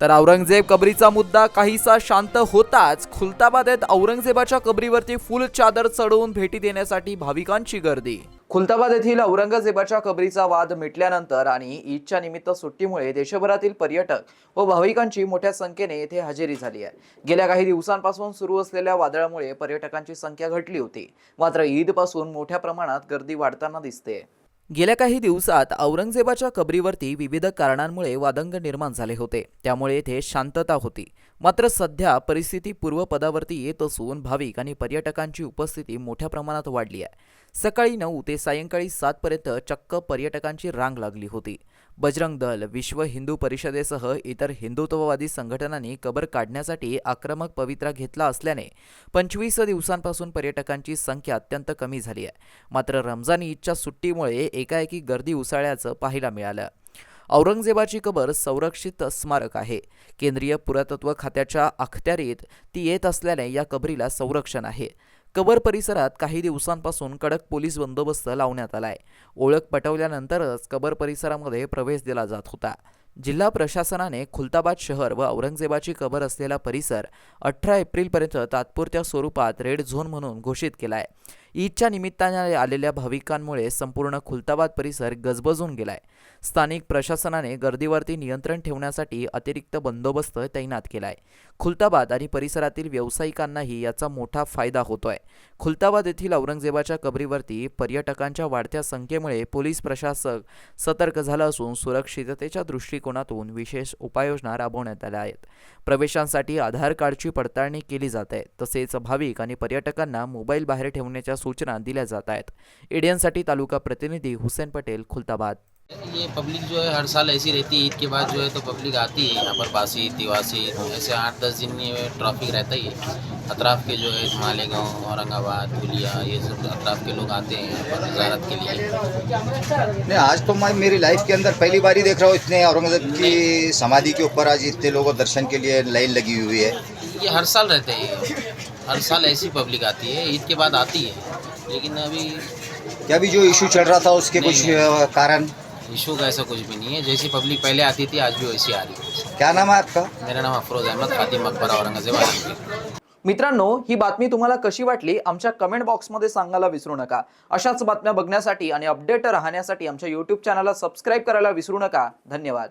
तर औरंगजेब कबरीचा मुद्दा काहीसा शांत होताच खुलताबादेत औरंगजेबाच्या कबरीवरती फुल चादर चढवून भेटी देण्यासाठी भाविकांची गर्दी. खुलताबाद येथील औरंगजेबाच्या कबरीचा वाद मिटल्यानंतर आणि ईदच्या निमित्त सुट्टीमुळे देशभरातील पर्यटक व भाविकांची मोठ्या संख्येने येथे हजेरी झाली आहे. गेल्या काही दिवसांपासून सुरू असलेल्या वादळामुळे पर्यटकांची संख्या घटली होती. मात्र ईदपासून मोठ्या प्रमाणात गर्दी वाढताना दिसते गेल्या काही दिवसात औरंगजेबाच्या कबरीवरती विविध कारणांमुळे वादंग निर्माण झाले होते. त्यामुळे येथे शांतता होती. मात्र सध्या परिस्थिती पूर्वपदावरती येत असून भाविक आणि पर्यटकांची उपस्थिती मोठ्या प्रमाणात वाढली आहे. सकाळी नऊ ते सायंकाळी सातपर्यंत चक्क पर्यटकांची रांग लागली होती. बजरंग दल विश्व हिंदू परिषदेसह इतर हिंदुत्ववादी संघटनांनी कबर काढण्यासाठी आक्रमक पवित्रा घेतला असल्याने पंचवीस दिवसांपासून पर्यटकांची संख्या अत्यंत कमी झाली आहे. मात्र रमजान ईदच्या सुट्टीमुळे एकाएकी गर्दी उसळल्याचं पाहायला मिळालं. औरंगजेबाची कबर संरक्षित स्मारक आहे. केंद्रीय पुरातत्व खात्याच्या अखत्यारीत ती येत असल्याने या कबरीला संरक्षण आहे. कबर परिसरात काही दिवसांपासून कडक पोलीस बंदोबस्त लावण्यात आलाय. ओळख पटवल्यानंतरच कबर परिसरामध्ये प्रवेश दिला जात होता. जिल्हा प्रशासनाने खुलताबाद शहर व औरंगजेबाची कबर असलेला परिसर अठरा एप्रिलपर्यंत तात्पुरत्या स्वरूपात रेड झोन म्हणून घोषित केला आहे ईदच्या निमित्ताने आलेल्या भाविकांमुळे संपूर्ण खुलताबाद परिसर गजबजून गेलाय. स्थानिक प्रशासनाने गर्दीवरती नियंत्रण ठेवण्यासाठी अतिरिक्त बंदोबस्त तैनात केलाय. खुलताबाद आणि परिसरातील व्यावसायिकांनाही याचा मोठा फायदा होतोय. खुलताबाद येथील औरंगजेबाच्या कबरीवरती पर्यटकांच्या वाढत्या संख्येमुळे पोलीस प्रशासक सतर्क झाला असून सुरक्षिततेच्या दृष्टिकोनातून विशेष उपाययोजना राबवण्यात आल्या आहेत. प्रवेशांसाठी आधार कार्डची पडताळणी केली जात आहे. तसेच भाविक आणि पर्यटकांना मोबाईल बाहेर ठेवण्याच्या सूचना दिल्या जात आहेत. एडियनसाठी तालुका प्रतिनिधी हुसेन पटेल खुलताबाद. ये पब्लिक जो है हर साल ऐसी रहती है ईद के बाद जो है तो पब्लिक आती है यहाँ पर बासी तिवासी ऐसे आठ दस दिन में ट्रैफ़िक रहता ही है। अतराफ के जो है मालेगांव औरंगाबाद पुलिया ये सब अतराफ के लोग आते हैं यहाँ पर जियारत के लिए। नहीं आज तो मैं मेरी लाइफ के अंदर पहली बार ही देख रहा हूँ इतने औरंगज़ेब की समाधि के ऊपर आज इतने लोगों दर्शन के लिए लाइन लगी हुई है। ये हर साल रहते हैं। हर साल ऐसी पब्लिक आती है ईद के बाद आती है। लेकिन अभी क्या भी जो इशू चल रहा था उसके नहीं, कुछ नहीं। कारण? इशू का ऐसा कुछ भी नहीं है। जैसी पब्लिक पहले आती थी आज भी वैसी आ रही है। क्या नाम है आपका? मेरा नाम अफरोज अहमद खातिम मकबरा औरंगजेब आलमगीर मित्रांनो ही बातमी तुम्हाला कशी वाटली? आमच्या कमेंट बॉक्समध्ये सांगायला विसरू नका. अशाच बातम्या बघण्यासाठी आणि अपडेट राहण्यासाठी आमच्या यूट्यूब चॅनलला सबस्क्राईब करायला विसरू नका. धन्यवाद.